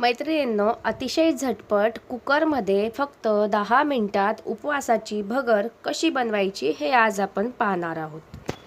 मैत्रिणींनो अतिशय झटपट कुकरमध्ये फक्त दहा मिनटात उपवासाची भगर कशी बनवायची हे आज आपण पाहणार आहोत.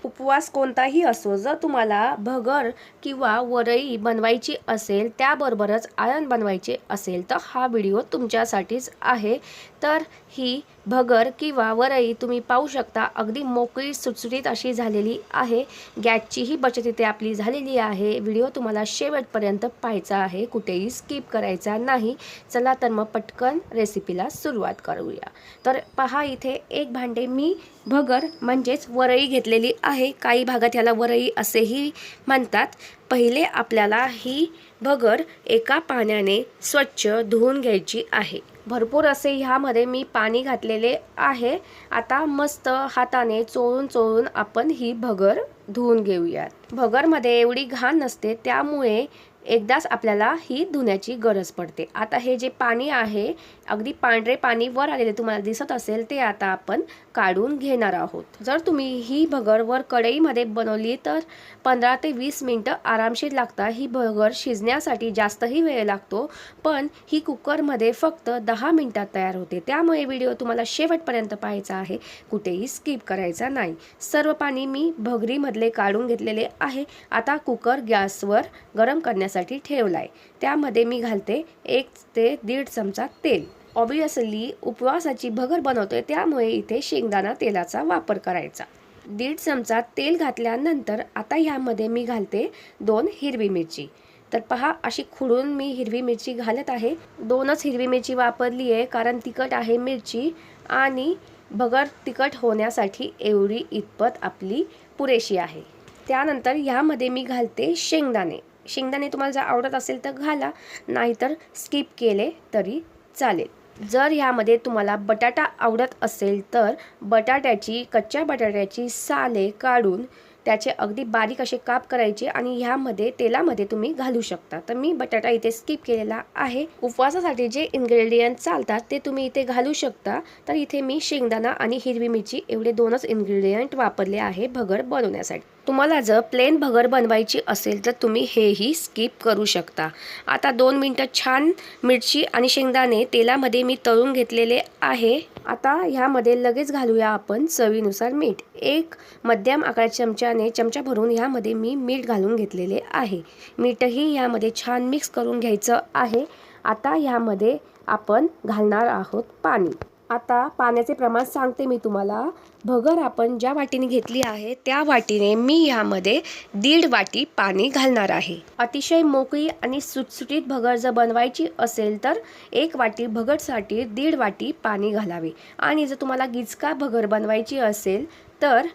उपवास कोणताही असो जर तुम्हाला भगर किंवा वरई बनवायची असेल त्याबरोबरच आयन बनवायचे असेल तर हा व्हिडिओ तुमच्यासाठीच आहे. तर ही भगर किंवा वरई तुम्ही पाहू शकता. अगदी मोकळी सुटसुटीत अशी झालेली आहे. गॅसचीही बचत इथे आपली झालेली आहे. व्हिडिओ तुम्हाला शेवटपर्यंत पाहायचा आहे. कुठेही स्किप करायचा नाही. चला तर मग पटकन रेसिपीला सुरुवात करूया. तर पहा इथे एक भांडे मी भगर म्हणजेच वरई घेतलेली आहे. काही भागात याला वरई असेही म्हणतात. पहिले आपल्याला ही भगर एका पाण्याने स्वच्छ धुवून घ्यायची आहे. भरपूर असे ह्यामध्ये मी पाणी घातलेले आहे. आता मस्त हाताने चोळून चोळून आपण ही भगर धुवून घेऊयात. भगरमध्ये एवढी घाण नसते त्यामुळे एकदाच आपल्याला ही धुण्याची गरज पडते. आता हे जे पाणी आहे अगदी पांढरे पाणी वर आलेले तुम्हाला दिसत असेल ते आता आपण काढून घेणार आहोत. जर तुम्ही ही भगर वर कढईमध्ये बनवली तर पंधरा ते वीस मिनटं आरामशीर लागतात ही भगर शिजण्यासाठी जास्तही वेळ लागतो पण ही कुकरमध्ये फक्त दहा मिनटात तयार होते. त्यामुळे व्हिडिओ तुम्हाला शेवटपर्यंत पाहायचा आहे. कुठेही स्किप करायचा नाही. सर्व पाणी मी भगरीमधले काढून घेतलेले आहे. आता कुकर गॅसवर गरम करण्यासाठी ठेवला आहे त्यामध्ये मी घालते एक ते दीड चमचा तेल. ऑबियसली उपवासाची भगर बनवतोय त्यामुळे इथे शेंगदाणा तेलाचा वापर करायचा. दीड चमचा तेल घातल्यानंतर आता ह्यामध्ये मी घालते दोन हिरवी मिरची. तर पहा अशी खुडून मी हिरवी मिरची घालत आहे. दोनच हिरवी मिरची वापरली आहे कारण तिखट आहे मिरची आणि भगर तिखट होण्यासाठी एवढी इतपत आपली पुरेशी आहे. त्यानंतर ह्यामध्ये मी घालते शेंगदाणे. शेंगदाणे तुम्हाला जर आवडत असेल तर घाला नाहीतर स्किप केले तरी चालेल. जर ह्यामध्ये तुम्हाला बटाटा आवडत असेल तर बटाट्याची कच्च्या बटाट्याची साले काढून त्याचे अगदी बारीक असे काप करायचे आणि ह्यामध्ये तेलामध्ये तुम्ही घालू शकता. तर मी बटाटा इथे स्किप केलेला आहे. उपवासासाठी जे इन्ग्रेडियंट चालतात ते तुम्ही इथे घालू शकता. तर इथे मी शेंगदाणा आणि हिरवी मिरची एवढे दोनच इन्ग्रेडियंट वापरले आहे भगर बनवण्यासाठी. तुम्हाला जर प्लेन भगर बनवायची असेल तर तुम्ही हेही स्किप करू शकता. आता दोन मिनटं छान मिरची आणि शेंगदाणे तेलामध्ये मी तळून घेतलेले आहे. आता ह्यामध्ये लगेच घालूया आपण चवीनुसार मीठ. एक मध्यम आकार चमच्याने चमचा भरून ह्यामध्ये मी मीठ घालून घेतलेले आहे. मीठही ह्यामध्ये छान मिक्स करून घ्यायचं आहे. आता ह्यामध्ये आपण घालणार आहोत पाणी. आता पाण्याचे प्रमाण सांगते मी तुम्हाला. भगर आपण ज्या वाटीने घेतली आहे त्या वाटीने मी ह्यामध्ये दीड वाटी पाणी घालणार आहे. अतिशय मोकळी आणि सुटसुटीत भगर जर बनवायची असेल तर एक वाटी भगरसाठी दीड वाटी पाणी घालावे. आणि जर तुम्हाला गिचका भगर बनवायची असेल तर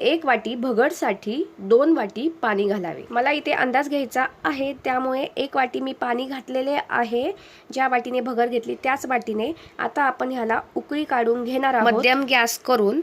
एक वाटी भगरसाठी दोन वाटी पाणी घालावे. मला इथे अंदाज घ्यायचा आहे त्यामुळे एक वाटी मी पाणी घातलेले आहे. ज्या वाटीने भगर घेतली त्याच वाटीने आता आपण ह्याला उकळी काढून घेणार आहोत. मध्यम गॅस करून.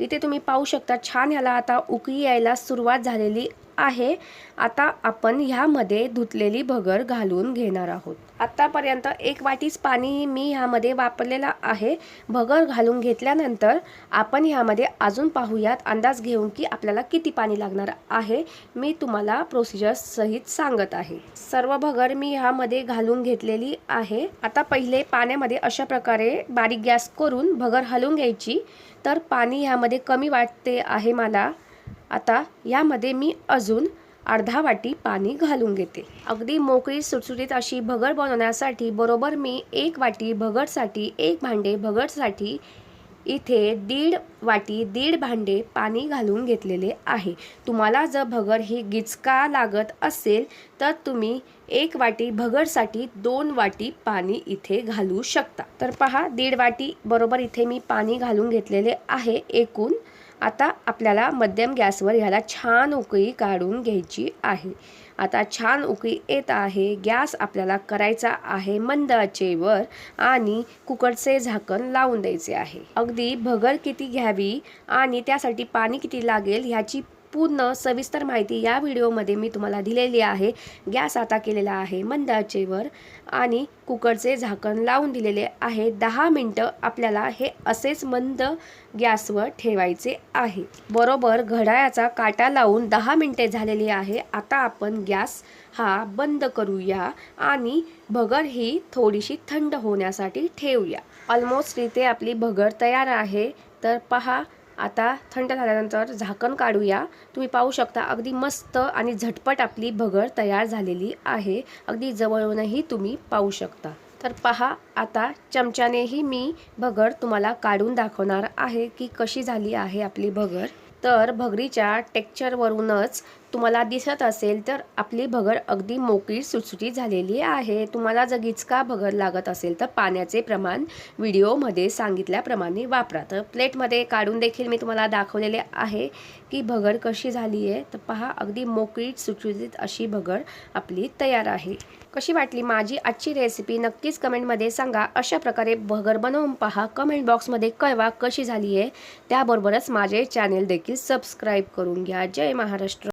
इथे तुम्ही पाहू शकता छान ह्याला आता उकळी यायला सुरुवात झालेली आहे. आता आपण ह्यामध्ये धुतलेली भगर घालून घेणार आहोत. आत्तापर्यंत एक वाटीच पाणी मी ह्यामध्ये वापरलेला आहे. भगर घालून घेतल्यानंतर आपण ह्यामध्ये अजून पाहूयात अंदाज घेऊन की आपल्याला किती पाणी लागणार आहे. मी तुम्हाला प्रोसिजर सहित सांगत आहे. सर्व भगर मी ह्यामध्ये घालून घेतलेली आहे. आता पहिले पाण्यामध्ये अशा प्रकारे बारीक गॅस करून भगर हलवून घ्यायची. तर पाणी ह्यामध्ये कमी वाटते आहे मला. आता यामध्ये मी अजून अर्धा वाटी पाणी घालून घेते. अगदी मोकळी सुटसुटीत अशी भगर बनवण्यासाठी बरोबर मी एक वाटी भगरसाठी एक भांडे भगरसाठी इथे दीड वाटी दीड भांडे पाणी घालून घेतलेले आहे. तुम्हाला जर भगर ही गिचका लागत असेल तर तुम्ही एक वाटी भगरसाठी दोन वाटी पाणी इथे घालू शकता. तर पहा दीड वाटी बरोबर इथे मी पाणी घालून घेतलेले आहे एकूण. आता आपल्याला मध्यम गॅसवर ह्याला छान उकळी काढून घ्यायची आहे. आता छान उकळी येत आहे गॅस आपल्याला करायचा आहे मंद आचेवर आणि कुकरचे झाकण लावून द्यायचे आहे. अगदी भगर किती घ्यावी आणि त्यासाठी पाणी किती लागेल ह्याची पूर्ण सविस्तर माहिती या व्हिडिओमध्ये मी तुम्हाला दिलेली आहे. गॅस आता केलेला आहे मंद आचेवर आणि कुकरचे झाकण लावून दिलेले आहे. दहा मिनटं आपल्याला हे असेच मंद गॅसवर ठेवायचे आहे. बरोबर घड्याळाचा काटा लावून दहा मिनटे झालेली आहे. आता आपण गॅस हा बंद करूया आणि भगर ही थोडीशी थंड होण्यासाठी ठेवूया. ऑलमोस्ट इथे आपली भगर तयार आहे. तर पहा आता थंड झाल्यानंतर झाकण काढूया. तुम्ही पाहू शकता अगदी मस्त आणि झटपट आपली भगर तयार झालेली आहे. अगदी जवळूनही तुम्ही पाहू शकता. तर पहा आता चमच्यानेही मी भगर तुम्हाला काढून दाखवणार आहे की कशी झाली आहे आपली भगर. तर भगरीच्या टेक्चरवरूनच तुम्हाला दिसत असेल तर आपली भगर अगदी मोकळी सुटसुटीत झालेली आहे. तुम्हाला जर गिचका भगर लागत असेल तर पाण्याचे प्रमाण व्हिडिओमध्ये सांगितल्याप्रमाणे वापरा. तर प्लेटमध्ये काढून देखील मी तुम्हाला दाखवलेले आहे की भगर कशी झाली आहे. तर पहा अगदी मोकळी सुटसुटीत अशी भगर आपली तयार आहे. कशी वाटली माझी आजची रेसिपी नक्कीच कमेंटमध्ये सांगा. अशा प्रकारे भगर बनवून पहा. कमेंट बॉक्समध्ये कळवा कशी झाली आहे. त्याबरोबरच माझे चॅनेल देखील सबस्क्राईब करून घ्या. जय महाराष्ट्र.